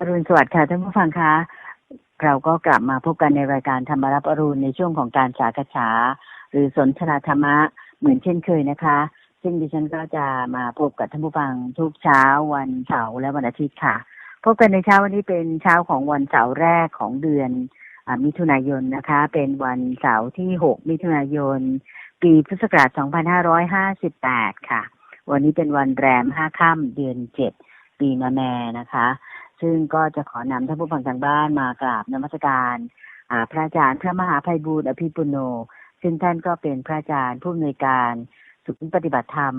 อรุณสวัสดิ์ค่ะท่านผู้ฟังคะเราก็กลับมาพบกันในรายการธรรมรับอรุณในช่วงของการสากษา หรือสนทนาธรรมะเหมือนเช่นเคยนะคะ ซึ่งดิฉันก็จะมาพบกับท่านผู้ฟังทุกเช้าวันเสาร์และวันอาทิตย์ค่ะ พบกันในเช้าวันนี้เป็นเช้าของวันเสาร์แรกของเดือนอมิถุนายนนะคะ เป็นวันเสาร์ที่ 6 มิถุนายน ปีพุทธศักราช 2558 ค่ะ วันนี้เป็นวันแรม 5 ค่ำเดือน 7 ปีมะแม่นะคะ ซึ่งก็จะขอนำท่านผู้ฟังทางบ้านมากราบนมัสการพระอาจารย์พระมหาภัยบูร์อภิปุโน ซึ่งท่านก็เป็นพระอาจารย์ผู้อำนวยการศูนย์ปฏิบัติธรรม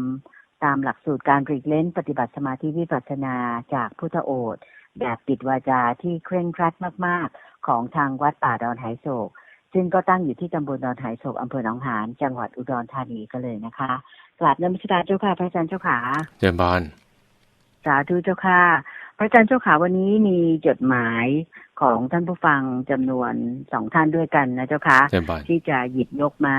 ตามหลักสูตรการรีกเล่นปฏิบัติสมาธิวิปัสสนาจากพุทธโอษแบบปิดวาจาที่เคร่งครัดมาก ๆ ของทางวัดป่าดอนไหโศก ซึ่งก็ตั้งอยู่ที่ตำบลดอนไหโศกอำเภอหนองหานจังหวัดอุดรธานีก็เลยนะคะกราบนมัสการเจ้าค่ะพระอาจารย์เจ้าขาเจริญบอลสาธุเจ้าค่ะ พระอาจารย์เจ้าขาวันนี้มีจดหมายของท่านผู้ฟังจำนวนสองท่านด้วยกันนะเจ้าค่ะเจริญบอลที่จะหยิบยกมา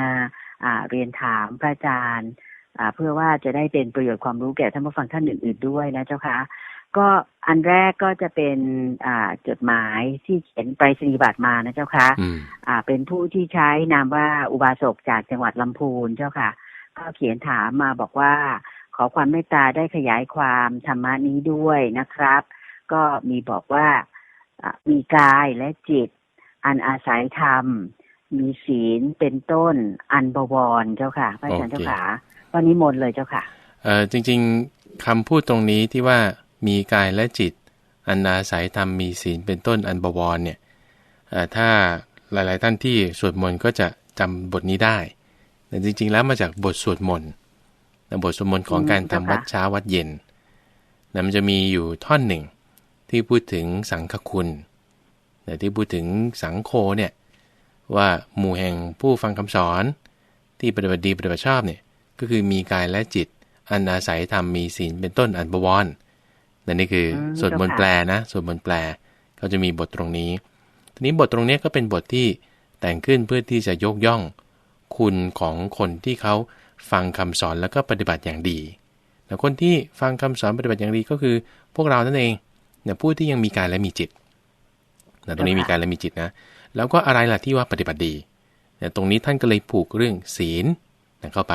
อ่าเรียนถามพระอาจารย์อ่าเพื่อว่าจะได้เป็นประโยชน์ความรู้แก่ท่านผู้ฟังท่านอื่น ๆด้วยนะเจ้าค่ะก็อันแรกก็จะเป็นอ่าจดหมายที่เขียนไปรษณียบัตรมานะเจ้าค่ะอืมอ่าเป็นผู้ที่ใช้นามว่าอุบาสกจากจังหวัดลำพูนเจ้าค่ะ ก็เขียนถามมาบอกว่าข อความเมตตาได้ขยายความธรรมะนี้ด้วยนะครับ ก็มีบอกว่าอะมีกายและจิต อันอาศัยธรรม มีศีลเป็นต้นอันบวรเจ้าค่ะพระอาจารย์เจ้าค่ะวันนี้มนต์เลยเจ้าค่ะเอ่อจริง ๆคำพูดตรงนี้ที่ว่ามีกายและจิต อันอาศัยธรรมมีศีลเป็นต้นอันบวรเนี่ยเอ่อถ้าหลาย ๆ ท่านที่สวดมนต์ก็จะจำบทนี้ได้แต่จริง ๆ แล้วมาจากบทสวดมนต์นะ บทสวดมนต์ของอืมการทำเจ้าค่ะวัดเช้าวัดเย็นนะมันจะมีอยู่ท่อนหนึ่ง ที่พูดถึงสังฆคุณแต่ที่พูดถึงสังโฆเนี่ยว่าหมู่แห่งผู้ฟังคำสอนที่ปฏิบัติดีปฏิบัติชอบเนี่ยก็คือมีกายและจิต อันอาศัยธรรมมีศีลเป็นต้นอันบวรนั่นนี่คืออมสวดมนต์เจ้าค่ะแปลนะสวดมนต์แปลก็จะมีบทตรงนี้ ทีนี้บทตรงเนี้ยก็เป็นบทที่แต่งขึ้นเพื่อที่จะยกย่อง คุณของคนที่เขา ฟังคำสอนแล้วก็ปฏิบัติอย่างดีแต่คนที่ฟังคำสอนปฏิบัติอย่างดีก็คือ พวกเรานั่นเองเนี่ยผู้ที่ยังมีกายและมีจิตนะตรงนี้มีกายและมีจิตนะ แล้วก็อะไรล่ะที่ว่าปฏิบัติดีเนี่ยตรงนี้ท่านก็เลยผูกเรื่องศีลนะเข้าไป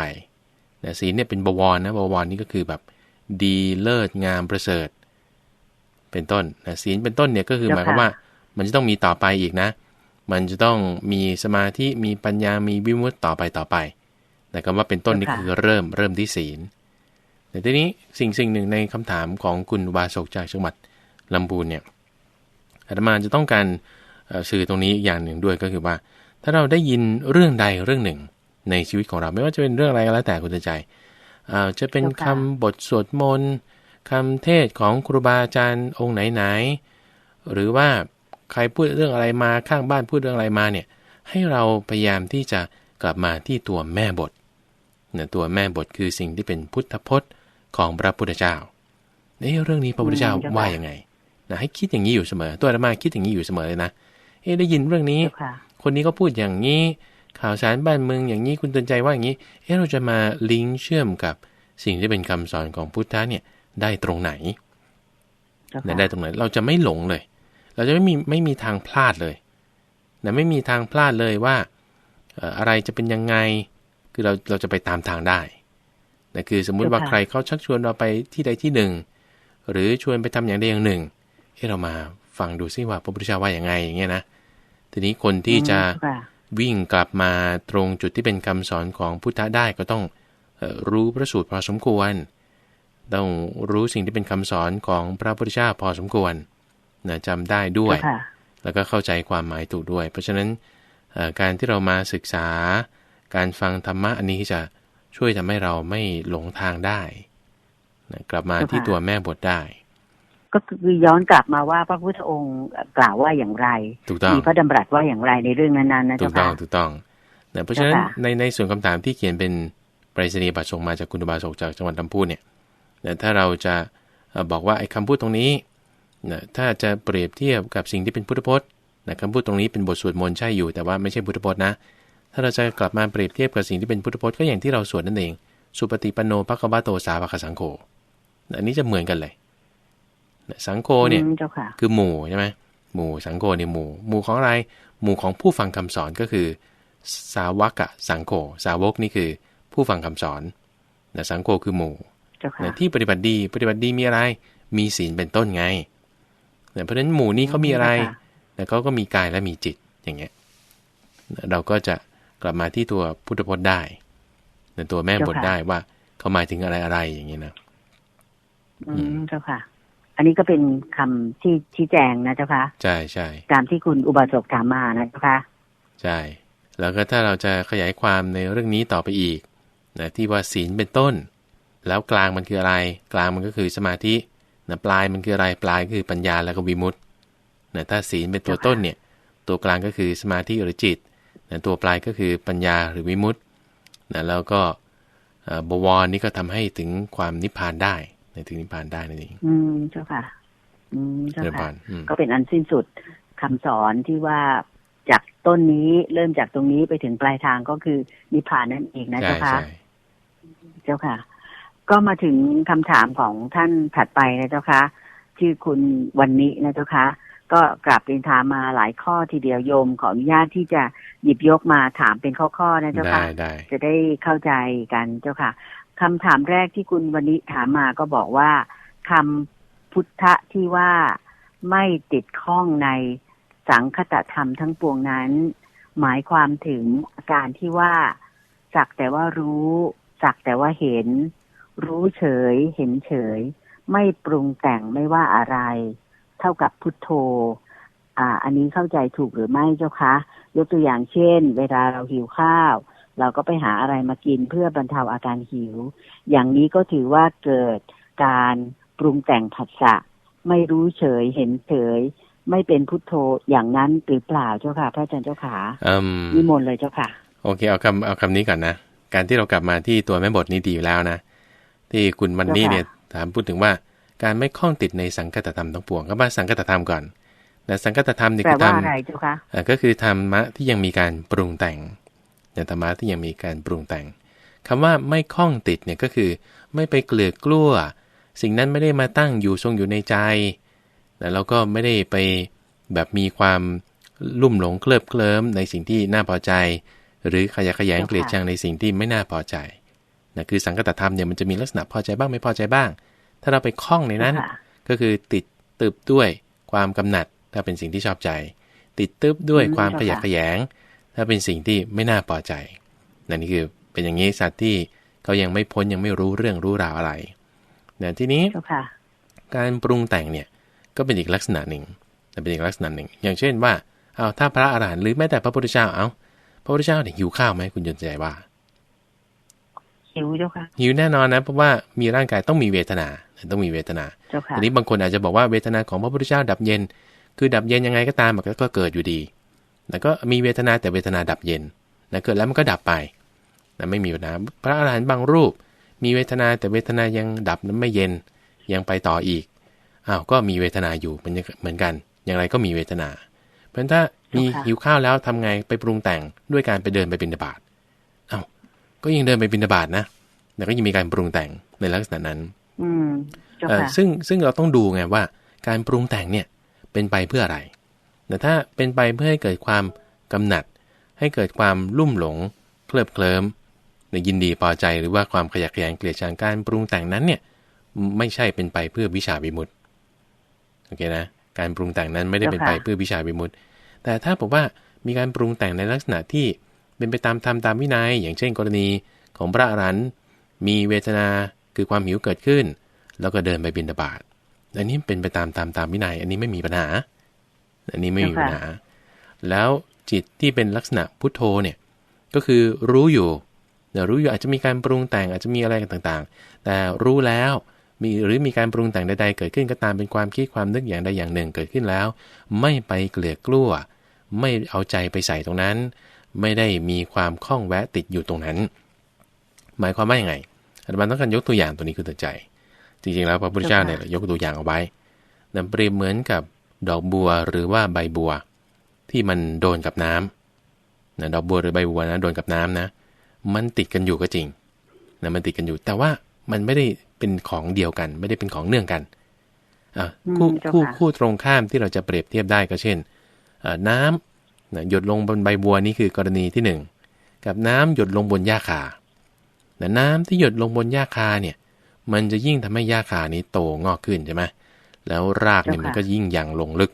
นะศีลเนี่ยเป็นบวรนะบวรนี่ก็คือแบบดีเลิศงามประเสริฐ เป็นต้นนะศีลเป็นต้นเนี่ยก็คือหเจ้าค่ะมายความว่า มันจะต้องมีต่อไปอีกนะ มันจะต้องมีสมาธิมีปัญญามีวิมุตติต่อไปต่อไป แต่คำว่าเป็นต้นนี่เจ้าค่ะคือเริ่มเริ่มที่ศีล แต่ทีนี้สิ่งสิ่งหนึ่งในคำถามของคุณวาสกจากจังหวัดลำพูนเนี่ยอาตมาจะต้องการเอ่อสื่อตรงนี้อีกอย่างหนึ่งด้วยก็คือว่า ถ้าเราได้ยินเรื่องใดเรื่องหนึ่งในชีวิตของเรา ไม่ว่าจะเป็นเรื่องอะไรก็แล้วแต่คุณใจเอ่อจะเป็นเจ้าคำค่ะบทสวดมนต์คำเทศน์ของครูบาอาจารย์องค์ไหนๆหรือว่าใครพูดเรื่องอะไรมาข้างบ้านพูดเรื่องอะไรมาเนี่ยให้เราพยายามที่จะกลับมาที่ตัวแม่บทเนี่ยตัวแม่บทคือสิ่งที่เป็นพุทธพจน์ของพระพุทธเจ้าเอ๊ะเรื่องนี้พระพุทธเจ้าอืมเจ้าค่ะว่ายังไงนะให้คิดอย่างนี้อยู่เสมอ ตัวอาตมาคิดอย่างนี้อยู่เสมอเลยนะเอ๊ะได้ยินเรื่องนี้เจ้าค่ะคนนี้ก็พูดอย่างนี้ ข่าวสารบ้านเมืองอย่างนี้คุณเตือนใจว่าอย่างนี้เอ๊ะเราจะมาลิงก์เชื่อมกับสิ่งที่เป็นคำสอนของพุทธะเนี่ยได้ตรงไหนเจ้านะค่ะได้ตรงไหน เราจะไม่หลงเลย เราจะไม่มีไม่มีทางพลาดเลยนะไม่มีทางพลาดเลยว่าเอ่ออะไรจะเป็นยังไง คือเราเราจะไปตามทางได้นะคือสมมุติว่าใครเขาชักชวนเราไปที่ใดที่หนึ่ง หรือชวนไปทำอย่างใดอย่างหนึ่งเฮ้เรามาฟังดูซิว่าพระพุทธเจ้าว่าอย่างไงอย่างเงี้ยนะ ทีนี้คนที่จะอืมเจ้าค่ะวิ่งกลับมาตรงจุดที่เป็นคำสอนของพุทธะได้ก็ต้องเอ่อรู้พระสูตรพอสมควร ต้องรู้สิ่งที่เป็นคำสอนของพระพุทธเจ้าพอสมควรนะจำได้ด้วยเจ้าค่ะแล้วก็เข้าใจความหมายถูกด้วย เพราะฉะนั้นเอ่อการที่เรามาศึกษา การฟังธรรมะอันนี้จะช่วยทำให้เราไม่หลงทางได้นะกลับมาเจ้าค่ะที่ตัวแม่บทได้ ก็คือย้อนกลับมาว่าพระพุทธองค์กล่าวว่าอย่างไรถูกต้องมีพระดำรัสว่าอย่างไรในเรื่องนั้นๆนะถูเจ้ากต้อค่ะงถูกต้องนะเพราะฉะนั้นเจ้าค่ะในในส่วนคำถามที่เขียนเป็นไปรษณียบัตรส่งมาจากคุณบาสกจากจังหวัดลำพูนเนี่ยนะถ้าเราจะเอ่อบอกว่าไอ้คำพูดตรงนี้นะถ้าจะเปรียบเทียบกับสิ่งที่เป็นพุทธพจน์นะคำพูดตรงนี้เป็นบทสวดมนต์ใช่อยู่แต่ว่าไม่ใช่พุทธพจน์นะ ถ้าเราจะกลับมาเปรียบเทียบกับสิ่งที่เป็นพุทธพจน์ก็อย่างที่เราสวดนั่นเอง สุปฏิปันโนภควะโตสาวกสังโฆอันนี้จะเหมือนกันเลยนะสังโฆเนี่ยอืมเจ้าค่ะคือหมู่ใช่ไหมหมู่สังโฆเนี่ยหมู่ หมู่ของอะไร หมู่ของผู้ฟังคำสอนก็คือ สาวกะสังโฆสาวกนี่คือ ผู้ฟังคำสอนนะสังโฆคือหมู่เจ้าค่ะนะที่ปฏิบัติดีปฏิบัติดีมีอะไร มีศีลเป็นต้นไงนะเพราะฉะนั้นหมู่นี้เขามีอะไรเจ้าค่ะแล้วเขาก็มีกายและมีจิตอย่างเงี้ยนะเราก็จะ กลับมาที่ตัวพุทธพจน์ได้ในตัวแม่บทได้ว่าเขาหมายถึงอะไรอะไรอย่างเงี้ยนะอืมเจ้าค่ะ อันนี้ก็เป็นคำที่ชี้แจงนะเจ้าค่ะใช่ใช่ตามที่คุณอุบาสกถามมานะเจ้าค่ะใช่แล้วก็ถ้าเราจะขยายความในเรื่องนี้ต่อไปอีกนะที่ว่าศีลเป็นต้น แล้วกลางมันคืออะไร กลางมันก็คือสมาธินะปลายมันคืออะไรปลายก็คือปัญญาแล้วก็วิมุตตินะถ้าศีลเป็นตัวต้นเนี่ย ตัวกลางก็คือสมาธิหรือจิต นะตัวปลายก็คือปัญญาหรือวิมุตตินะแล้วก็เอ่อบวรนี่ก็ทำให้ถึงความนิพพานได้นะถึงนิพพานได้นั่นเองอืมเจ้าค่ะ อืมเจ้าเรื่องค่ะผ่านอืมก็เป็นอันสิ้นสุดคำสอนที่ว่าจากต้นนี้เริ่มจากตรงนี้ไปถึงปลายทางก็คือนิพพานนั่นเองนะใช่เจ้าค่ะใช่เจ้าค่ะ ก็มาถึงคำถามของท่านถัดไปนะเจ้าค่ะชื่อคุณวันนี้นะเจ้าค่ะ ก็กลับเรียนถามมาหลายข้อทีเดียวโยมขออนุญาตที่จะหยิบยกมาถามเป็นข้อๆนะเจ้าได้ค่ะได้จะได้เข้าใจกันเจ้าค่ะคำถามแรกที่คุณวันนี้ถามมาก็บอกว่าคำพุทธะที่ว่าไม่ติดข้องในสังคตธรรมทั้งปวงนั้น หมายความถึงอาการที่ว่าสักแต่ว่ารู้สักแต่ว่าเห็น รู้เฉย เห็นเฉย ไม่ปรุงแต่งไม่ว่าอะไร เท่ากับพุทโธ อ่า อันนี้เข้าใจถูกหรือไม่เจ้าคะ ยกตัวอย่างเช่น เวลาเราหิวข้าว เราก็ไปหาอะไรมากินเพื่อบรรเทาอาการหิว อย่างนี้ก็ถือว่าเกิดการปรุงแต่งผัสสะ ไม่รู้เฉยเห็นเฉยไม่เป็นพุทโธอย่างนั้นหรือเปล่าเจ้าค่ะ พระอาจารย์เจ้าขาอืมนิมนต์เลยเจ้าค่ะ โอเคเอาคำเอาคำนี้ก่อนนะ การที่เรากลับมาที่ตัวแม่บทนี้ดีอยู่แล้วนะ ที่คุณมันนี่เจ้าค่ะเนี่ยถามพูดถึงว่า การไม่คล้องติดในสังคตธรรมทั้งปวง ก็มาสังคตธรรมก่อนนะสังคตธรรมนี่แปลคือธรว่ารมอะไรเจ้าค่ะอ่าก็คือธรรมะที่ยังมีการปรุงแต่งเนี่ยธรรมะที่ยังมีการปรุงแต่งคำว่าไม่คล้องติดเนี่ยก็คือ ไม่ไปเกลือกกลั้ว สิ่งนั้นไม่ได้มาตั้งอยู่ทรงอยู่ในใจนะแล้วก็ไม่ได้ไปแบบมีความลุ่มหลงเคลิบเคลิ้มในสิ่งที่น่าพอใจ หรือขยะแขยงเจ้าค่ะเกลียดชังในสิ่งที่ไม่น่าพอใจนะคือสังคตธรรมเนี่ยมันจะมีลักษณะพอใจบ้างไม่พอใจบ้าง ถ้าเราไปคล้องในนั้นเจ้าค่ะก็คือติดตึบด้วยความกำหนัด ถ้าเป็นสิ่งที่ชอบใจ ติดตึบด้วยอืมความขเจ้ายะค่ะแขยง ถ้าเป็นสิ่งที่ไม่น่าพอใจนั่นนี่คือเป็นอย่างนี้สัตว์ที่เขายังไม่พ้นยังไม่รู้เรื่องรู้ราวอะไรเนี่ยทีนี้เจ้าค่ะการปรุงแต่งเนี่ยก็เป็นอีกลักษณะหนึ่งแต่เป็นอีกลักษณะหนึ่ง อย่างเช่นว่าเอาถ้าพระอรหันต์หรือแม้แต่พระพุทธเจ้าเอาพระพุทธเจ้าเนี่ยหิวข้าวไหมคุณยนต์ใจว่าหิวเจ้าค่ะหิวแน่นอนนะเพราะว่ามีร่างกายต้องมีเวทนา ต้องมีเวทนาเจ้าค่ะทีนี้บางคนอาจจะบอกว่าเวทนาของพระพุทธเจ้าดับเย็น คือดับเย็นยังไงก็ตามมันก็ก็เกิดอยู่ดี แล้วก็มีเวทนาแต่เวทนาดับเย็นนะเกิดแล้วมันก็ดับไปนะไม่มีปัญหาพระอรหันต์บางรูป มีเวทนาแต่เวทนายังดับนั้นไม่เย็นยังไปต่ออีกอ้าวก็มีเวทนาอยู่มันยังเหมือนกัน อย่างไรก็มีเวทนา เพราะฉะนั้นถ้ามีค่ะหิวข้าวแล้วทำไงไปปรุงแต่งด้วยการไปเดินไปบิณฑบาตอ้าวก็ยังเดินไปบิณฑบาตนะแต่ก็ยังมีการปรุงแต่งในลักษณะนั้น อืมเจ้าเอ่อค่ะซึ่งซึ่งเราต้องดูไงว่า การปรุงแต่งเนี่ยเป็นไปเพื่ออะไร แต่ถ้าเป็นไปเพื่อให้เกิดความกำหนัด ให้เกิดความลุ่มหลง เคลิบเคลิ้มในยินดีพอใจหรือว่าความขยักขยงเกลียดชังการปรุงแต่งนั้นเนี่ยไม่ใช่เป็นไปเพื่อวิชาวิมุตติโอเคนะ การปรุงแต่งนั้นไม่ได้เป็นไปเพื่อวิชาวิมุตติแต่ถ้าบอกว่ามีการปรุงแต่งในลักษณะที่เป็นไปตามธรรมตามวินัย อย่างเช่น กรณีของพระอรหันต์มีเวทนา คือความหิวเกิดขึ้น แล้วก็เดินไปบินบาตอันนี้เป็นไปตามตามตามวินัย อันนี้ไม่มีปัญหา อันนี้ไม่มีปัญหา แล้วจิตที่เป็นลักษณะพุทโธเนี่ยก็คือรู้อยู่เดี๋ยวรู้อยู่อาจจะมีการปรุงแต่งอาจจะมีอะไรกันต่างๆ แต่รู้แล้วมีหรือมีการปรุงแต่งใดๆ เกิดขึ้นก็ตามเป็นความคิดความนึกอย่างใดอย่างหนึ่งเกิดขึ้นแล้ว ไม่ไปเกลือกกลั้วไม่เอาใจไปใส่ตรงนั้น ไม่ได้มีความคล้องแวะติดอยู่ตรงนั้น หมายความว่าอย่างไง อาตมาต้องการยกตัวอย่างตัวนี้คือตัวใจ จริงๆแล้วพระพุทธเจ้าเนี่ยยกตัวอย่างเอาไว้นำเปรียบเหมือนกับดอกบัวหรือว่าใบบัว ที่มันโดนกับน้ำนะดอกบัวหรือใบบัวนะโดนกับน้ำนะ มันติดกันอยู่ก็จริงนะมันติดกันอยู่ แต่ว่ามันไม่ได้เป็นของเดียวกัน ไม่ได้เป็นของเนื่องกันอะคู่อืมเจ้าคู่ค่ะคู่ตรงข้ามที่เราจะเปรียบเทียบได้ก็เช่นเอ่อน้ำนะหยดลงบนใบบัวนี่คือกรณีที่หนึ่งกับน้ำหยดลงบนหญ้าคา นะน้ำที่หยดลงบนหญ้าคาเนี่ย มันจะยิ่งทำให้หญ้าคานี้โตงอกขึ้นใช่ไหมแล้วรากเนี่ยมันก็ยิ่งยังลงลึก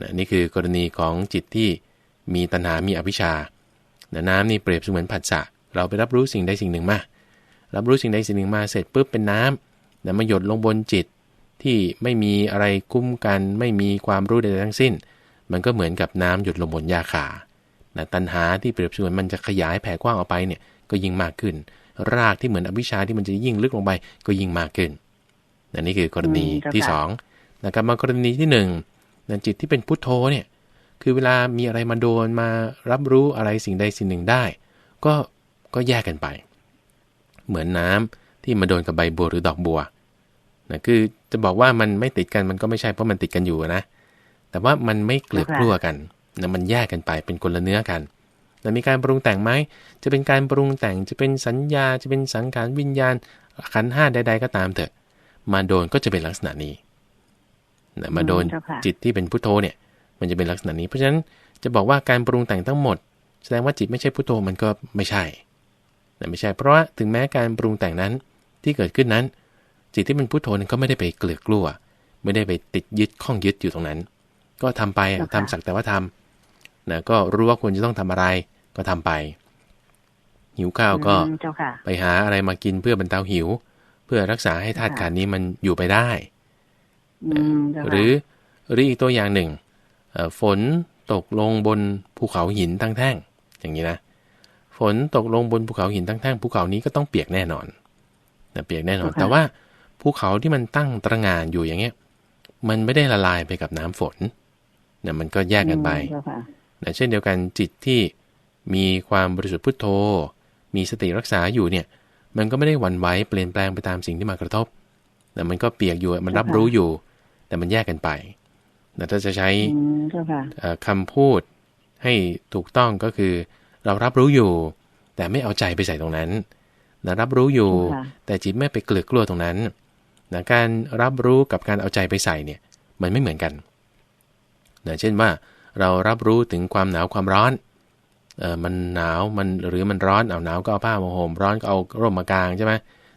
นะนี่คือกรณีของจิตที่มีตัณหา มีอวิชชานะน้ำนี่เปรียบเสมือนผัสสะ เราไปรับรู้สิ่งใดสิ่งหนึ่งมา รับรู้สิ่งใดสิ่งหนึ่งมาเสร็จปุ๊บเป็นน้ำนะมาหยดลงบนจิตที่ไม่มีอะไรคุ้มกัน ไม่มีความรู้ใดๆทั้งสิ้น มันก็เหมือนกับน้ำหยดลงบนหญ้าคานะตัณหาที่เปรียบเสมือนมันจะขยายแผ่กว้างออกไปเนี่ยก็ยิ่งมากขึ้น รากที่เหมือนอวิชชาที่มันจะยิ่งลึกลงไปก็ยิ่งมากขึ้นนะนี่คือกรณีอืมเจ้าค่ะที่สองนะครับมากรณีที่หนึ่งนะจิตที่เป็นพุทโธเนี่ยคือเวลามีอะไรมาโดนมารับรู้อะไรสิ่งใดสิ่งหนึ่งได้ ก็ก็แยกกันไป เหมือนน้ำที่มาโดนกับใบบัวหรือดอกบัวนะคือจะบอกว่ามันไม่ติดกันมันก็ไม่ใช่เพราะมันติดกันอยู่นะ แต่ว่ามันไม่เกลือกกลัวกันนะมันแยกกันไปเป็นคนละเนื้อกัน นะมีการปรุงแต่งไหม จะเป็นการปรุงแต่ง จะเป็นสัญญา จะเป็นสังขารวิญญาณ ขันธ์ห้าใด ๆ ก็ตามเถอะ มาโดนก็จะเป็นลักษณะนี้นะมาโดนอืมเจ้าค่ะจิตที่เป็นพุทโธเนี่ย มันจะเป็นลักษณะนี้ เพราะฉะนั้นจะบอกว่าการปรุงแต่งทั้งหมด แสดงว่าจิตไม่ใช่พุทโธมันก็ไม่ใช่นะไม่ใช่ เพราะว่าถึงแม้การปรุงแต่งนั้นที่เกิดขึ้นนั้น จิตที่เป็นพุทโธนั้นก็ไม่ได้ไปเกลือกกลัว ไม่ได้ไปติดยึดข้องยึดอยู่ตรงนั้น ก็ทำไปอะเจ้าค่ะทำสักแต่ว่าทำนะก็รู้ว่าควรจะต้องทำอะไร ก็ทำไป หิวข้าวก็อืมเจ้าค่ะไปหาอะไรมากินเพื่อบรรเทาหิว เพื่อรักษาให้ธาตุค่ะขันธ์นี้มันอยู่ไปได้อืมเจ้าค่ะหรือหรืออีกตัวอย่างหนึ่งเอ่อฝนตกลงบนภูเขาหินทั้งแท่ง อย่างนี้นะฝนตกลงบนภูเขาหินทั้งแท่งภูเขานี้ก็ต้องเปียกแน่นอนนะเปียกแน่นอน แต่ว่าภูเขาที่มันตั้งตระหงานอยู่อย่างเงี้ย มันไม่ได้ละลายไปกับน้ำฝนนะมันก็แยกกันไปอืมเจ้าค่ะนะเช่นเดียวกันจิตที่ มีความบริสุทธิ์พุทโธ มีสติรักษาอยู่เนี่ย มันก็ไม่ได้หวั่นไหวเปลี่ยนแปลงไปตามสิ่งที่มากระทบแต่มันก็เปียกอยู่มันรับรู้อยู่ แต่มันแยกกันไปนะถ้าจะใช้อืมเจ้าค่ะเอ่อคำพูดให้ถูกต้องก็คือ เรารับรู้อยู่ แต่ไม่เอาใจไปใส่ตรงนั้นนะรับรู้อยู่ค่ะแต่จิตไม่ไปเกลือกกลัวตรงนั้นนะการรับรู้กับการเอาใจไปใส่เนี่ย มันไม่เหมือนกันนะเช่นว่าเรารับรู้ถึงความหนาวความร้อนเออ มันหนาวมันหรือมันร้อนเอาหนาวก็เอาผ้ามาห่มร้อนก็เอาร่มมากางใช่ไหม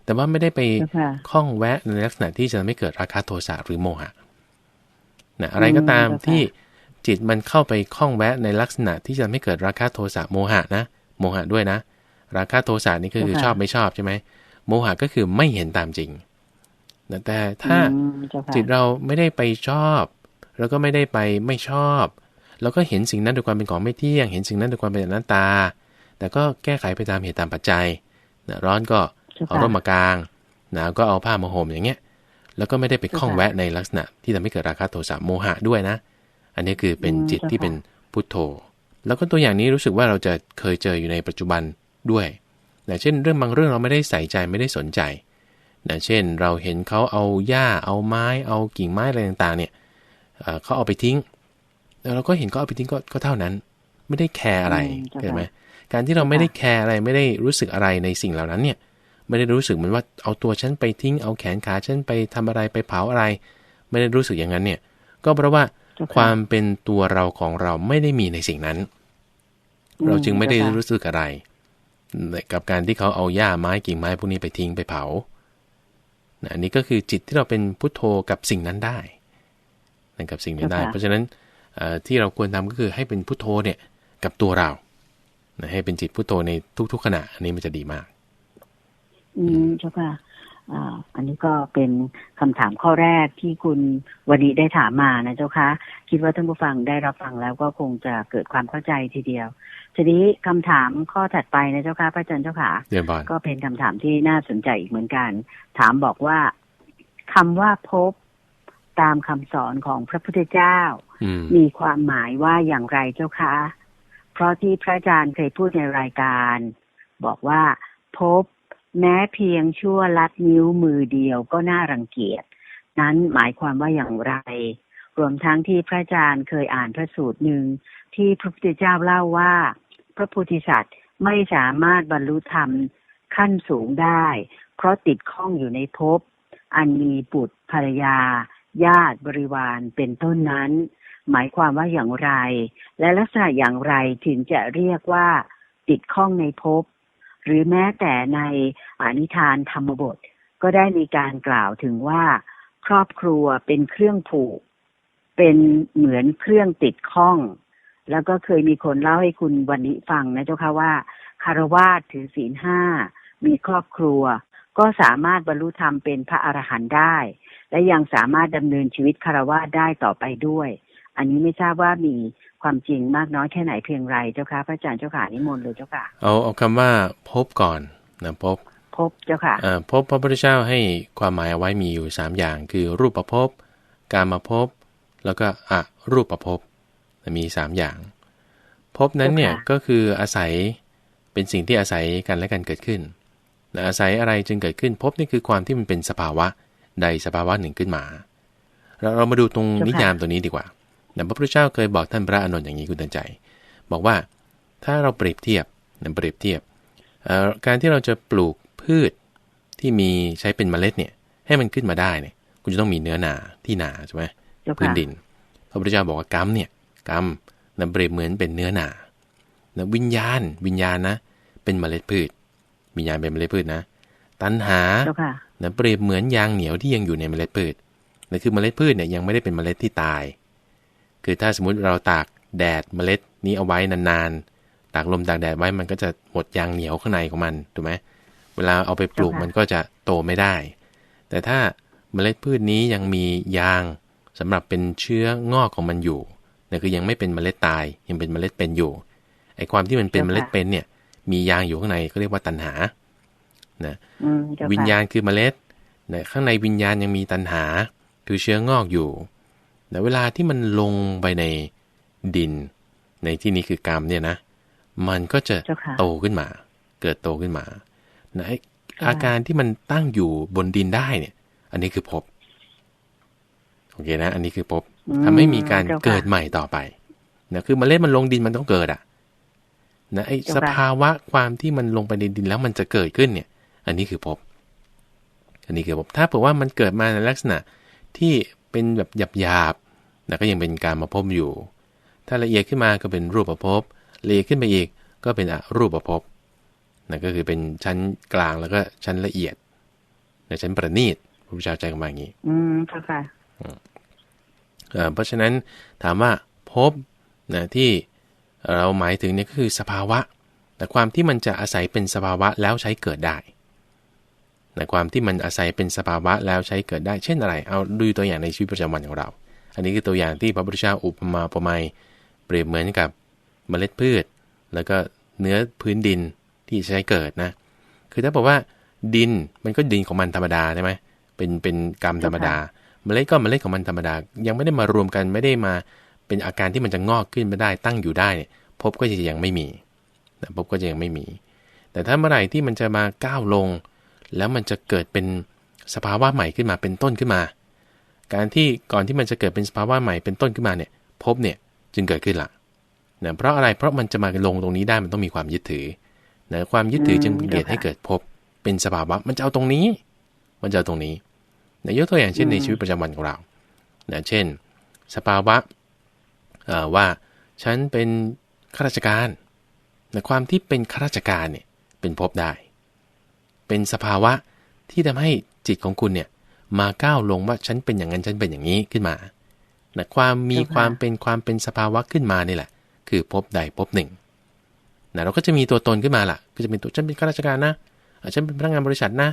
แต่ว่าไม่ได้ไปเจ้าค่ะข้องแวะในลักษณะที่จะทำให้เกิดราคะโทสะหรือโมหะนะอะไรก็ตามอืมที่จิตมันเข้าไปข้องแวะในลักษณะที่จะทำให้เกิดราคะโทสะโมหะนะ โมหะด้วยนะ ราคะโทสะนี่ก็คือค่ะชอบไม่ชอบใช่ไหมโมหะก็คือไม่เห็นตามจริงนะแต่ถ้าอืมเจ้าค่ะจิตเราไม่ได้ไปชอบ แล้วก็ไม่ได้ไปไม่ชอบ แล้วก็เห็นสิ่งนั้นด้วยความเป็นของไม่เที่ยง เห็นสิ่งนั้นด้วยความเป็นอนัตตา แต่ก็แก้ไขไปตามเหตุตามปัจจัยนะร้อนก็เจ้าเอาค่ะร่มมากางหนาวก็เอาผ้ามาห่มอย่างเงี้ย แล้วก็ไม่ได้ไปเจ้าค่ะข้องแวะในลักษณะ ที่ทำให้เกิดราคะโทสะโมหะด้วยนะ อันนี้คือเป็นอืมจิตที่เจ้าค่ะเป็นพุทโธ แล้วก็ตัวอย่างนี้รู้สึกว่าเราจะเคยเจออยู่ในปัจจุบันด้วยนะเช่น เรื่องบางเรื่องเราไม่ได้ใส่ใจไม่ได้สนใจนะเช่น เราเห็นเขาเอาหญ้าเอาไม้ เอากิ่งไม้อะไรต่างๆ เนี่ยเอ่อเขาเอาไปทิ้งแล้ว เราก็เห็นเขาเอาไปทิ้งก็ก็เท่านั้น ไม่ได้แคร์อะไรอืมเจ้าค่ะเห็นไหมการที่เราไม่ได้แคร์อะไรไม่ได้รู้สึกอะไรในสิ่งเหล่านั้นเนี่ย ไม่ได้รู้สึกเหมือนว่าเอาตัวฉันไปทิ้งเอาแขนขาฉันไปทำอะไรไปเผาอะไร ไม่ได้รู้สึกอย่างนั้นเนี่ย ก็เพราะว่าเจ้ค่ะความเป็นตัวเราของเราไม่ได้มีในสิ่งนั้นอืมเราจึงไม่ได้เจ้าค่ะรู้สึกอะไร กับการที่เขาเอาหญ้าไม้กิ่งไม้พวกนี้ไปทิ้งไปเผานะอันนี้ก็คือจิตที่เราเป็นพุทโธกับสิ่งนั้นได้นะกับสิ่งนั้นได้ เพราะฉะนั้นเอ่อ ที่เราควรทำก็คือให้เป็นพุทโธเนี่ยกับตัวเรานะให้เป็นจิตพุทโธในทุก ๆ ขณะ อันนี้มันจะดีมาก อืมเจ้าค่ะอ่าอันนี้ก็เป็นคำถามข้อแรกที่คุณวันนี้ได้ถามมานะเจ้าค่ะคิดว่าท่านผู้ฟังได้รับฟังแล้วก็คงจะเกิดความเข้าใจทีเดียว ทีนี้คำถามข้อถัดไปนะเจ้าค่ะพระอาจารย์เจ้าค่ะเรียนบอลก็เป็นคำถามที่น่าสนใจอีกเหมือนกัน ถามบอกว่าคำว่าพบตามคำสอนของพระพุทธเจ้าอื มีความหมายว่าอย่างไรเจ้าคะเพราะที่พระอาจารย์เคยพูดในรายการ บอกว่าพบแม้เพียงชั่วลัดนิ้วมือเดียวก็น่ารังเกียจนั้นหมายความว่าอย่างไร รวมทั้งที่พระอาจารย์เคยอ่านพระสูตรหนึ่งที่พระพุทธเจ้าเล่าว่า พระโพธิสัตว์ไม่สามารถบรรลุธรรมขั้นสูงได้ เพราะติดข้องอยู่ในภพอันมีบุตรภรรยา ญาติบริวารเป็นต้นนั้น หมายความว่าอย่างไร และลักษณะอย่างไรถึงจะเรียกว่า ติดข้องในภพหรือแม้แต่ในอนิทานธรรมบท ก็ได้มีการกล่าวถึงว่า ครอบครัวเป็นเครื่องผูก เป็นเหมือนเครื่องติดข้อง แล้วก็เคยมีคนเล่าให้คุณวันนี้ฟังนะเจ้าค่ะว่าคารวาสถือศีลห้ามีครอบครัว ก็สามารถบรรลุธรรมเป็นพระอรหันต์ได้ และยังสามารถดำเนินชีวิตคารวาสได้ต่อไปด้วย อันนี้ไม่ทราบว่ามีความจริงมากน้อยแค่ไหนเพียงไรเจ้าค่ะพระอาจารย์เจ้าค่ะนิมนต์เลยเจ้าค่ะเอาเอาคำว่าพบก่อนนะพบพบเจ้าค่ะเอ่อพบพระพุทธเจ้าให้ความหมายเอาไว้มีอยู่ 3 อย่าง คือรูปประพบการมาพบแล้วก็อะรูปประพบมี 3 อย่าง พบนั้นเนี่ยเจ้าค่ะก็คืออาศัยเป็นสิ่งที่อาศัยกันและกันเกิดขึ้นนะอาศัยอะไรจึงเกิดขึ้นพบนี่คือความที่มันเป็นสภาวะใดสภาวะหนึ่งขึ้นมา เราเรามาดูตรงนิยามตัวนี้ดีกว่า นะพระพุทธเจ้าเคยบอกท่านพระอานนท์อย่างนี้คุณเตือนใจ บอกว่าถ้าเราเปรียบเทียบนะเปรียบเทียบเอ่อการที่เราจะปลูกพืชที่มีใช้เป็นเมล็ดเนี่ยให้มันขึ้นมาได้เนี่ยคุณจะต้องมีเนื้อหนาที่หนาใช่ไหมเจ้าพื้ค่ะนดิน พระพุทธเจ้าบอกว่ากรรมเนี่ยกรรมนะเปรียบเหมือนเป็นเนื้อหนานะวิญญาณ วิญญาณนะ เป็นเมล็ดพืช วิญญาณเป็นเมล็ดพืชนะ ตัณหาเจ้าค่ะนะเปรียบเหมือนยางเหนียวที่ยังอยู่ในเมล็ดพืชนั่นคือเมล็ดพืชเนี่ยยังไม่ได้เป็นเมล็ดที่ตาย คือถ้าสมมุติเราตากแดดเมล็ดนี้เอาไว้นานๆ ตากลมตากแดดไว้มันก็จะหมดยางเหนียวข้างในของมันถูกไหมเวลาเอาไปปลูกเจ้าค่ะมันก็จะโตไม่ได้ แต่ถ้าเมล็ดพืชนี้ยังมียางสำหรับเป็นเชื้องอกของมันอยู่นั่นคือยังไม่เป็นเมล็ดตายยังเป็นเมล็ดเป็นอยู่ไอ้ความที่มันเป็นเมล็ดเป็นเนี่ย มียางอยู่ข้างในก็เรียกว่าตัณหานะอืมเจ้าค่ะวิญญาณคือเมล็ดนะข้างในวิญญาณยังมีตัณหา คือเชื้องอกอยู่ แต่เวลาที่มันลงไปในดิน ในที่นี้คือกรรมเนี่ยนะ มันก็จะเจ้าค่ะโตขึ้นมา เกิดโตขึ้นมานะไอ้ค่ะอาการที่มันตั้งอยู่บนดินได้เนี่ย อันนี้คือภพโอเคนะ อันนี้คือภพอืมทำให้มีการเจ้าค่ะเกิดใหม่ต่อไปนะคือเมล็ดมันลงดินมันต้องเกิดอะนะไอ้เจ้าสค่ะภาวะความที่มันลงไปในดินแล้วมันจะเกิดขึ้นเนี่ย อันนี้คือภพอันนี้คือภพถ้าเผื่อว่ามันเกิดมาในลักษณะที่ เป็นแบบหยาบๆนะก็ยังเป็นการมาพบอยู่ ถ้าละเอียดขึ้นมาก็เป็นรูปภพละเอียดขึ้นไปอีกก็เป็นอรูปภพนั่นก็คือเป็นชั้นกลางแล้วก็ชั้นละเอียดในชั้นประณีตพระพุทธเจ้าใจกันมาอย่างนี้ อืมเจ้าค่ะเอ่อเพราะฉะนั้นถามว่าภพนะที่เราหมายถึงเนี่ยก็คือสภาวะ แต่ความที่มันจะอาศัยเป็นสภาวะแล้วใช้เกิดได้ แต่ความที่มันอาศัยเป็นสภาวะแล้วใช้เกิดได้เช่นอะไร เอาดูตัวอย่างในชีวิตประจำวันของเรา อันนี้คือตัวอย่างที่พระพุทธเจ้าอุปมาอุปไมยเปรียบเหมือนกับเมล็ดพืช แล้วก็เนื้อพื้นดินที่ใช้เกิดนะ คือถ้าบอกว่าดินมันก็ดินของมันธรรมดาใช่ไหมเป็นเป็นกรรมธรรมดา เมล็ดก็เมล็ดของมันธรรมดา ยังไม่ได้มารวมกันไม่ได้มาเป็นอาการที่มันจะงอกขึ้นไม่ได้ตั้งอยู่ได้เนี่ยพบก็จะยังไม่มีนะพบก็จะยังไม่มี แต่ถ้าเมื่อไหร่ที่มันจะมาก้าวลง แล้วมันจะเกิดเป็นสภาวะใหม่ขึ้นมาเป็นต้นขึ้นมา การที่ก่อนที่มันจะเกิดเป็นสภาวะใหม่เป็นต้นขึ้นมาเนี่ยพบเนี่ยจึงเกิดขึ้นละนะเพราะอะไรเพราะมันจะมาลงตรงนี้ได้มันต้องมีความยึดถือนะความยึดถือจึงเป็นเหตุให้เกิดพบเป็นสภาวะมันจะเอาตรงนี้ มันจะเอาตรงนี้นะยกตัวอย่างเช่นในชีวิตประจำวันของเรานะเช่น สภาวะเอ่อว่าฉันเป็นข้าราชการนะความที่เป็นข้าราชการเนี่ยเป็นภพได้ เป็นสภาวะที่ทำให้จิตของคุณเนี่ยมาก้าวลงว่าฉันเป็นอย่างนั้นฉันเป็นอย่างนี้ขึ้นมานะความมีความเป็นความเป็นสภาวะขึ้นมานี่แหละ คือภพใดภพหนึ่งนะเราก็จะมีตัวตนขึ้นมาล่ะ ก็จะเป็นตัวฉันเป็นข้าราชการนะฉันเป็นพนักงานบริษัทนะ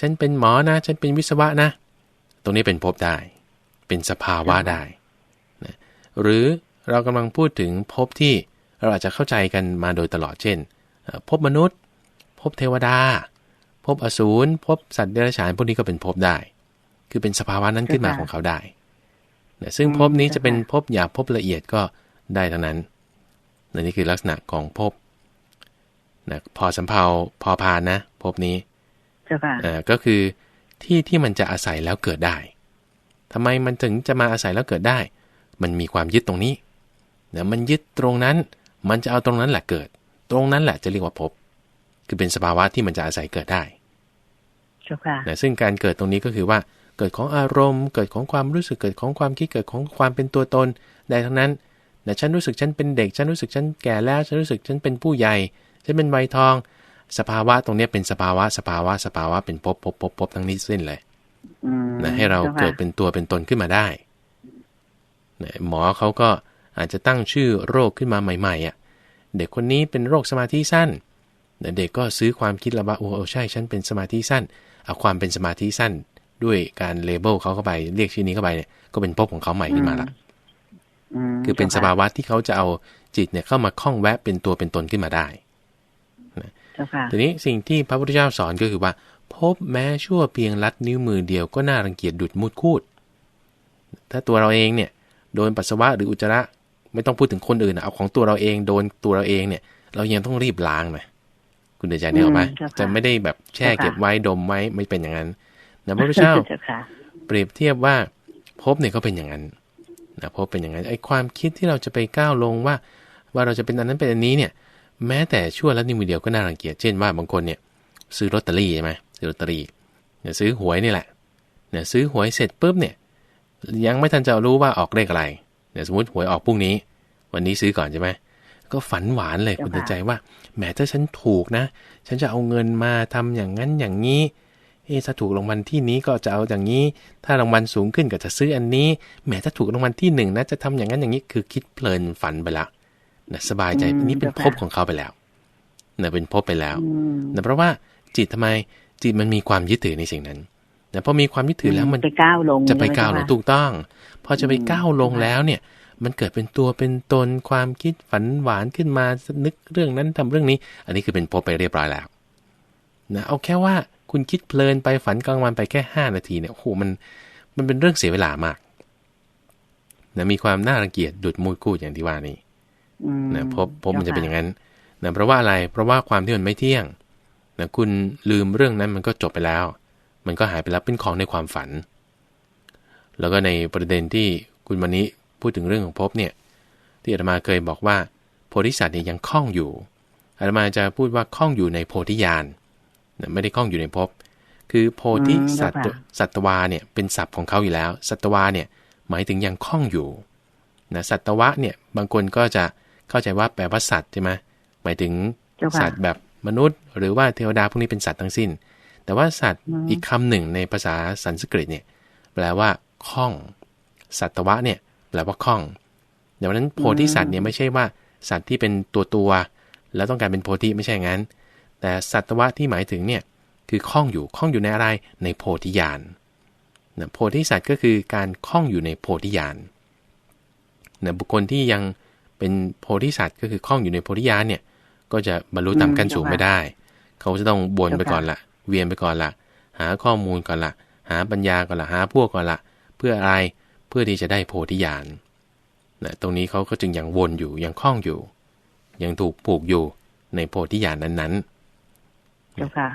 ฉันเป็นหมอนะ ฉันเป็นวิศวะนะ ตรงนี้เป็นภพได้ เป็นสภาวะได้นะหรือเรากำลังพูดถึงภพที่เราอาจจะเข้าใจกันมาโดยตลอดเช่นเอ่อภพมนุษย์ภพเทวดา ภพอสูรภพสัตว์เดรัจฉานพวกนี้ก็เป็นภพได้ คือเป็นสภาวะนั้นขึ้นมาค่ะของเขาได้นะซึ่งอืมภพนี้จะเป็นค่ะภพหยาบภพละเอียดก็ได้ทั้งนั้นนะนี่คือลักษณะของภพนะพอสำเพาพอพานนะภพนี้เจ้าค่ะเอ่อก็คือที่ที่มันจะอาศัยแล้วเกิดได้ทำไมมันถึงจะมาอาศัยแล้วเกิดได้ มันมีความยึดตรงนี้นะมันยึดตรงนั้น มันจะเอาตรงนั้นแหละเกิด ตรงนั้นแหละจะเรียกว่าภพ คือเป็นสภาวะที่มันจะอาศัยเกิดได้เจ้าค่ะนะซึ่งการเกิดตรงนี้ก็คือว่าก็กิดของอารมณ์ เกิดของความรู้สึก เกิดของความคิด เกิดของความเป็นตัวตนได้ทั้งนั้นแต่ฉันรู้สึกฉันเป็นเด็ก ฉันรู้สึกฉันแก่แล้ว ฉันรู้สึกฉันเป็นผู้ใหญ่ ฉันเป็นวัยทอง สภาวะตรงเนี้ยเป็นสภาวะ สภาวะ สภาวะ เป็นภพภพภพภพทั้งนี้สิ้นเลยอืมนะให้เราจ้ค่ะเกิดเป็นตัวเป็นตนขึ้นมาได้นะหมอเขาก็อาจจะตั้งชื่อโรคขึ้นมาใหม่ๆอะ เด็กคนนี้เป็นโรคสมาธิสั้นนะ เด็กก็ซื้อความคิดแล้วว่าโอ้ใช่ฉันเป็นสมาธิสั้นเอาความเป็นสมาธิสั้นด้วยการเลเบลเขาเข้าไปเรียกชื่อนี้เข้าไปเนี่ยก็เป็นภพของเขาใหม่ขึ้นมาละมคือเป็นสจ้ค่ะภาวะที่เขาจะเอาจิตเนี่ยเข้ามาคล้องแวะเป็นตัวเป็นตนขึ้นมาได้เจ้าค่ะทีนี้สิ่งที่พระพุทธเจ้าสอนก็คือว่า พบแม้ชั่วเพียงลัดนิ้วมือเดียวก็น่ารังเกียจดุดมุดคูด ถ้าตัวเราเองเนี่ยโดนปัสสาวะหรืออุจจาระไม่ต้องพูดถึงคนอื่นนะเอาของตัวเราเองโดนตัวเราเองเนี่ย เรายังต้องรีบล้างนะ คุณเดชใจเนี่ยหรอกไหมอืมเจ้าค่ะจะไม่ได้แบบแช่เจ้าค่ะเก็บไว้ดมไว้ไม่เป็นอย่างนั้นนะพระพุทธเจ้าเจ้าค่ะเปรียบเทียบว่าภพเนี่ยก็เป็นอย่างนั้นนะภพเป็นอย่างนั้นไอ้ความคิดที่เราจะไปก้าวลงว่า ว่าเราจะเป็นอันนั้นเป็นอันนี้เนี่ย แม้แต่ชั่วละนิ้วมือเดียวก็น่ารังเกียจเช่นว่าบางคนเนี่ย ซื้อลอตเตอรี่ใช่ไหมซื้อลอตเตอรี่เนี่ยซื้อหวยนี่แหละเนี่ยซื้อหวยเสร็จปุ๊บเนี่ย ยังไม่ทันจะรู้ว่าออกเลขอะไรเนี่ยสมมติหวยออกพรุ่งนี้ วันนี้ซื้อก่อนใช่ไหม ก็ฝันหวานเลยเจ้าคุณค่ะตาใจว่าแหมถ้าฉันถูกนะ ฉันจะเอาเงินมาทำอย่างนั้นอย่างนี้เอ๊ะถ้าถูกรางวัลที่นี้ก็จะเอาอย่างนี้ ถ้ารางวัลสูงขึ้นก็จะซื้ออันนี้แหมถ้าถูกรางวัลที่หนึ่งนะจะทำอย่างนั้นอย่างนี้คือคิดเพลินฝันไปละนะสบายใจอืมนี่เป็นเจ้าค่ะภพของเขาไปแล้วนะเป็นภพไปแล้วอืมนะเพราะว่าจิตทำไมจิตมันมีความยึดถือในสิ่งนั้นนะพอมีความยึดถือแล้วมันไปก้าวลงจะไปใช่หมก้าวลงเจ้ค่ะถูกต้องพอจะไปอืมก้าวลงค่ะแล้วเนี่ย มันเกิดเป็นตัวเป็นตนความคิดฝันหวานขึ้นมานึกเรื่องนั้นทำเรื่องนี้ อันนี้คือเป็นภพไปเรียบร้อยแล้วนะเอาแค่ว่าคุณคิดเพลินไปฝันกลางวันไปแค่ห้านาทีเนี่ยโอ้โหมันมันเป็นเรื่องเสียเวลามากนะมีความน่ารังเกียจดุดมูดกูดอย่างที่ว่านี้อืมนะภพภพมันจะเป็นอย่างนั้นนะเพราะว่าอะไรเพราะว่าความที่มันไม่เที่ยงนะคุณลืมเรื่องนั้นมันก็จบไปแล้ว มันก็หายไปแล้วเป็นของในความฝัน แล้วก็ในประเด็นที่คุณมานิ พูดถึงเรื่องของภพเนี่ยที่อาตมาเคยบอกว่าโพธิสัตว์เนี่ยยังคล้องอยู่อาตมาจะพูดว่าคล้องอยู่ในโพธิญาณนะไม่ได้คล้องอยู่ในภพคือโพธิสัตว์อืมสัตวาเนี่ยเป็นศัพท์ของเขาอยู่แล้ว สัตวาเนี่ยหมายถึงยังคล้องอยู่นะสัตวะเนี่ยบางคนก็จะเข้าใจว่าแปลว่าสัตว์ใช่ไหมหมายถึงเจ้าค่ะสัตว์แบบมนุษย์ หรือว่าเทวดาพวกนี้เป็นสัตว์ทั้งสิ้น แต่ว่าสัตว์อืมอีกคำหนึ่งในภาษาสันสกฤตเนี่ยแปลว่าคล้อง สัตวะเนี่ย แปลว่าคล้องดังนั้นโพธิสัตว์เนี่ยไม่ใช่ว่าสัตว์ที่เป็นตัวตัวๆแล้วต้องการเป็นโพธิไม่ใช่อย่างนั้น แต่สัตวะที่หมายถึงเนี่ยคือคล้องอยู่คล้องอยู่ในอะไรในโพธิญาณนะโพธิสัตว์ก็คือการคล้องอยู่ในโพธิญาณนะบุคคลที่ยังเป็นโพธิสัตว์ก็คือคล้องอยู่ในโพธิญาณเนี่ยก็จะบรรลุตามขั้นสูงไม่ได้ เขาจะต้องวนไปก่อนละเวียนไปก่อนละหาข้อมูลก่อนละหาปัญญาก่อนละหาพวกก่อนละเพื่ออะไรเพื่อที่จะได้โพธิญาณนะตรงนี้เขาก็จึงยังวนอยู่ยังคล้องอยู่ ยังถูกผูกอยู่ในโพธิญาณนั้นเจ้าค่ะ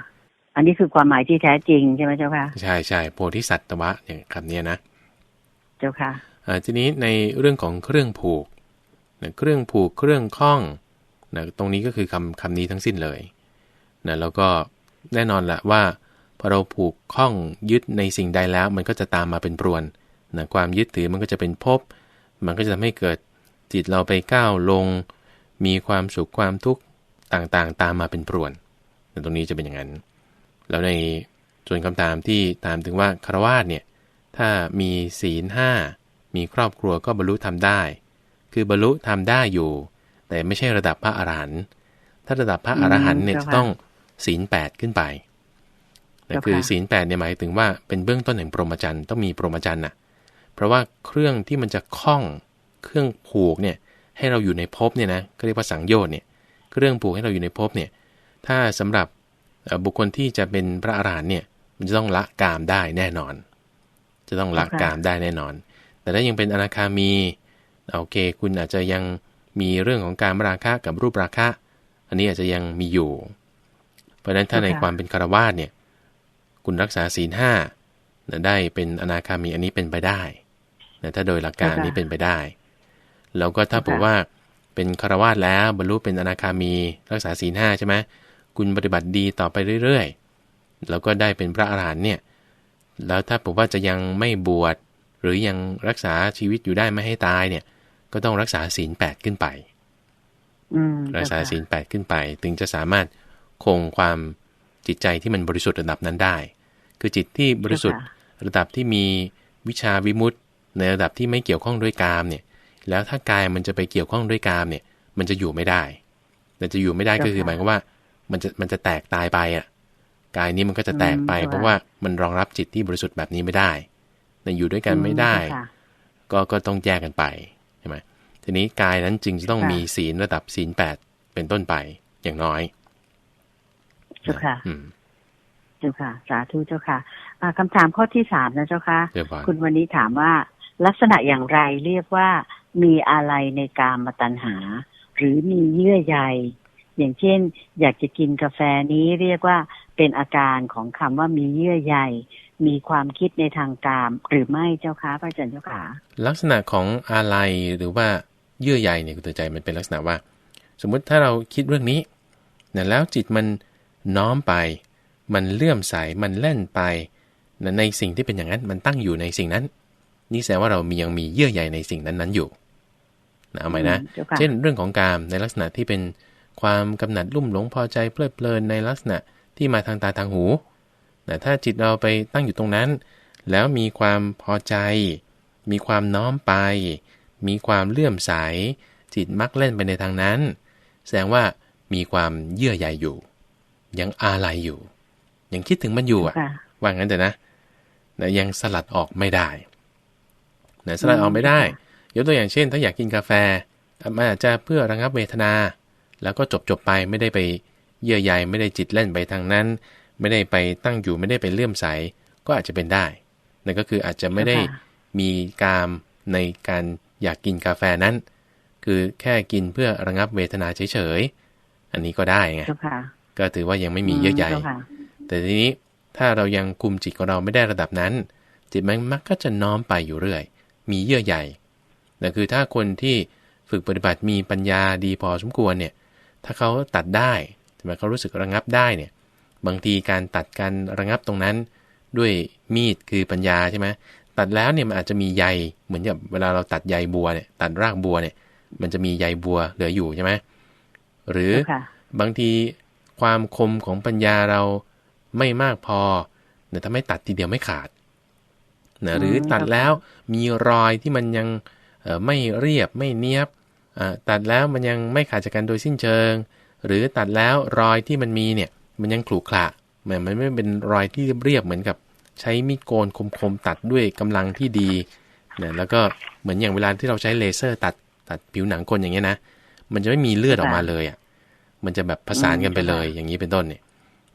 อันนี้คือความหมายที่แท้จริงใช่ไหมเจ้าค่ะๆใช่ใช่โพธิสัตวะอย่างคำเนี้ยนะ เจ้าค่ะอ่าทีนี้ในเรื่องของเครื่องผูกนะเครื่องผูกเครื่องคล้องนะตรงนี้ก็คือคำคำนี้ทั้งสิ้นเลยนะแล้วก็แน่นอนแหละว่าพอเราผูกคล้องยึดในสิ่งใดแล้ว มันก็จะตามมาเป็นปรวน นะความยึดถือมันก็จะเป็นภพมันก็จะทำให้เกิดจิตเราไปก้าวลง มีความสุขความทุกข์ต่างๆ ตามมาเป็นปรวนนะตรงนี้จะเป็นอย่างนั้น แล้วในส่วนคำถามที่ถามถึงว่าคารวาสเนี่ยถ้ามีศีลห้ามีครอบครัวก็บรรลุทำได้ คือบรรลุทำได้อยู่ แต่ไม่ใช่ระดับพระอรหันต์ถ้าระดับพระอรหันต์เนี่ยอืมจะต้องศีลแปดขึ้นไปนะเจ้าค่ะคือศีลแปดเนี่ยหมายถึงว่าเป็นเบื้องต้นแห่งพรหมจรรย์ต้องมีพรหมจรรย์น่ะ เพราะว่าเครื่องที่มันจะคล้องเครื่องผูกเนี่ยให้เราอยู่ในภพเนี่ยนะก็เรียกว่าสังโยชน์เนี่ยเครื่องผูกให้เราอยู่ในภพเนี่ยถ้าสำหรับบุคคลที่จะเป็นพระอรหันต์เนี่ยมันจะต้องละกามได้แน่นอน จะต้องละกามได้แน่นอน แต่ถ้ายังเป็นอนาคามีโอเค คุณอาจจะยังมีเรื่องของการราคะกับรูปราคะ อันนี้อาจจะยังมีอยู่ เพราะฉะนั้นถ้าในความเป็นคารวาสเนี่ย คุณรักษาศีลห้าได้เป็นอนาคามีอันนี้เป็นไปได้ นะถ้าโดยหลักการอันนี้เป็นไปได้ แล้วก็ถ้าบอกว่าเป็นคารวาสแล้วบรรลุเป็นอนาคามีรักษาศีลห้าใช่ไหมคุณปฏิบัติดีต่อไปเรื่อยๆ แล้วก็ได้เป็นพระอรหันต์เนี่ย แล้วถ้าผมว่าจะยังไม่บวชหรือยังรักษาชีวิตอยู่ได้ไม่ให้ตายเนี่ย ก็ต้องรักษาศีลแปดขึ้นไปอืมรักษาเจ้ค่ะศีลแปดขึ้นไป ถึงจะสามารถคงความจิตใจที่มันบริสุทธิ์ระดับนั้นได้ คือจิตที่บริสุทธิ์เจ้าค่ะระดับที่มีวิชาวิมุตติ ในระดับที่ไม่เกี่ยวข้องด้วยกามเนี่ย แล้วถ้ากายมันจะไปเกี่ยวข้องด้วยกามเนี่ย มันจะอยู่ไม่ได้แต่จะอยู่ไม่ได้ก็คือหมายความว่ามันจะมันจะแตกตายไปอะ กายนี้มันก็จะแตกไป เพราะว่ามันรองรับจิตที่บริสุทธิ์แบบนี้ไม่ได้แต่อยู่ด้วยกันไม่ได้อืเจ้าค่ะก็ก็ต้องแยกกันไปใช่ไหมทีนี้กายนั้นจึงจะต้องค่ะมีศีลระดับศีลแปดเป็นต้นไปอย่างน้อยเจ้าค่ะอืมเจ้าค่ะ สาธุเจ้าค่ะอ่าคำถามข้อที่สามนะเจ้าค่ะเรียบร้อยคุณวันนี้ถามว่า ลักษณะอย่างไรเรียกว่า มีอะไรในกามตัณหา หรือมีเยื่อใยอย่างเช่น อยากจะกินกาแฟนี้เรียกว่าเป็นอาการของคำว่ามีเยื่อใยมีความคิดในทางกาม หรือไม่เจ้าคะพระอาจารย์เจ้าค่ะลักษณะของอะไรหรือว่าเยื่อใยเนี่ยคุณตือนใจมันเป็นลักษณะว่า สมมุติถ้าเราคิดเรื่องนี้นะแล้วจิตมันน้อมไป มันเลื่อมใสมันเล่นไปนะในสิ่งที่เป็นอย่างนั้นมันตั้งอยู่ในสิ่งนั้น นี่แสดงว่าเรามียังมีเยื่อใยในสิ่งนั้นๆอยู่นะเอาไหมนะอืมเจ้าค่ะเช่นเรื่องของกามในลักษณะที่เป็นความกำหนัดลุ่มหลงพอใจเพลิดเพลินในลักษณะที่มาทางตาทางหูนะถ้าจิตเราไปตั้งอยู่ตรงนั้น แล้วมีความพอใจ มีความน้อมไป มีความเลื่อมใส จิตมักเล่นไปในทางนั้น แสดงว่ามีความเยื่อใยอยู่ ยังอาลัยอยู่ ยังคิดถึงมันอยู่อะค่ะว่างั้นแต่นะนะยังสลัดออกไม่ได้ นะสลัดออกไม่ได้ ยกตัวอย่างเช่น ถ้าอยากกินกาแฟมันอาจจะเพื่อระงับเวทนา แล้วก็จบจบๆไปไม่ได้ไปเยื่อใยไม่ได้จิตเล่นไปทางนั้น ไม่ได้ไปตั้งอยู่ไม่ได้ไปเลื่อมใสก็อาจจะเป็นได้นั่นก็คืออาจจะไม่ได้ค่ะมีกามในการอยากกินกาแฟนั้น คือแค่กินเพื่อระงับเวทนาเฉยๆอันนี้ก็ได้ไงเจ้าค่ะก็ถือว่ายังไม่มีเยื่อใยเจ้าค่ะแต่ทีนี้ถ้าเรายังคุมจิตของเราไม่ได้ระดับนั้น จิตมันมักก็จะน้อมไปอยู่เรื่อย มีเยื่อใยนั่นคือถ้าคนที่ฝึกปฏิบัติมีปัญญาดีพอสมควรเนี่ย ถ้าเขาตัดได้ใช่ไหมเขารู้สึกระงับได้เนี่ย บางทีการตัดการระงับตรงนั้น ด้วยมีดคือปัญญาใช่ไหมตัดแล้วเนี่ยมันอาจจะมีใยเหมือนกับเวลาเราตัดใยบัวเนี่ยตัดรากบัวเนี่ย มันจะมีใยบัวเหลืออยู่ใช่ไหมหรือเจ้าค่ะบางทีความคมของปัญญาเราไม่มากพอเนี่ยทำให้ตัดทีเดียวไม่ขาด นะหรือตัดแล้วมีรอยที่มันยังเอ่อไม่เรียบไม่เนียบอ่าตัดแล้วมันยังไม่ขาดจากกันโดยสิ้นเชิง หรือตัดแล้วรอยที่มันมีเนี่ยมันยังขรุขระเหมือนมันไม่เป็นรอยที่เรียบเหมือนกับใช้มีดโกนคมๆตัดด้วยกำลังที่ดีนะแล้วก็เหมือนอย่างเวลาที่เราใช้เลเซอร์ตัดตัดผิวหนังคนอย่างเงี้ยนะ มันจะไม่มีเลือดออกมาเลยอะ มันจะแบบผสานกันไปเลยอย่างนี้เป็นต้นเนี่ย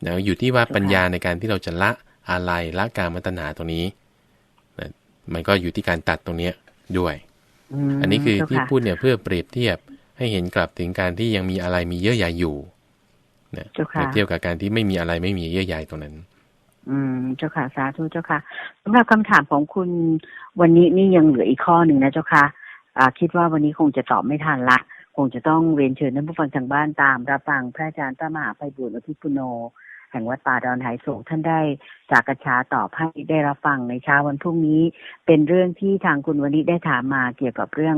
นะอยู่ที่ว่าปัญญาในการที่เราจะละอะไรละการมัตนาตรงนี้นะ มันก็อยู่ที่การตัดตรงเนี้ยด้วยมอันนี้คือเจ้าที่ค่ะพูดเนี่ยเพื่อเปรียบเทียบให้เห็นกลับถึงการที่ยังมีอะไรมีเยื่อใยอยู่นะเจ้าเปค่ะรียบเทียบกับการที่ไม่มีอะไรไม่มีเยื่อใยตรงนั้น อืมเจ้าค่ะสาธุเจ้าค่ะสำหรับคำถามของคุณวันนี้นี่ยังเหลืออีกข้อหนึ่งนะเจ้าค่ะอ่าคิดว่าวันนี้คงจะตอบไม่ทันละ คงจะต้องเรียนเชิญท่านผู้ฟังทางบ้านตามรับฟังพระอาจารย์พระมหาไพบุญอภิปุโน แห่งวัดป่าดอนไหโศกท่านได้จากกระชาตอบให้ได้รับฟังในเช้าวันพรุ่งนี้ เป็นเรื่องที่ทางคุณวันนี้ได้ถามมาเกี่ยวกับเรื่อง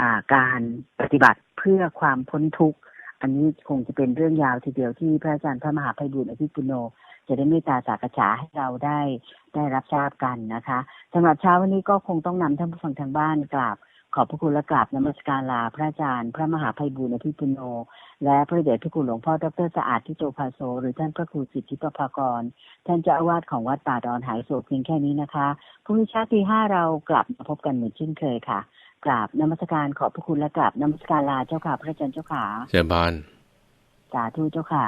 อการปฏิบัติเพื่อความพ้นทุกข์อันนี้คงจะเป็นเรื่องยาวทีเดียวที่พระอาจารย์พระมหาไพบุญอภิปุโน จะได้เมตตาจากกระฉาให้เราได้ได้รับทราบกันนะคะสำหรับเช้าวันนี้ก็คงต้องนำท่านผู้ฟังทางบ้านกราบ ขอบพระคุณและกราบนมัสการลาพระอาจารย์ พระมหาไพบูลย์อภิปุโน และพระเดชพระคุณหลวงพ่อดรสะอาดทิโตภาโซ หรือท่านพระครูสิทธิประภากร ท่านเจ้าอาวาสของวัดป่าดอนหายโศกเพียงแค่นี้นะคะพรุ่งนี้เช้าตีห้าเรากลับมาพบกันเหมือนเช่นเคยค่ะ กราบนมัสการขอบพระคุณและกราบนมัสการลาเจ้าค่ะพระอาจารย์เจ้าค่ะเชิญบอลสาธุเจ้าค่ะ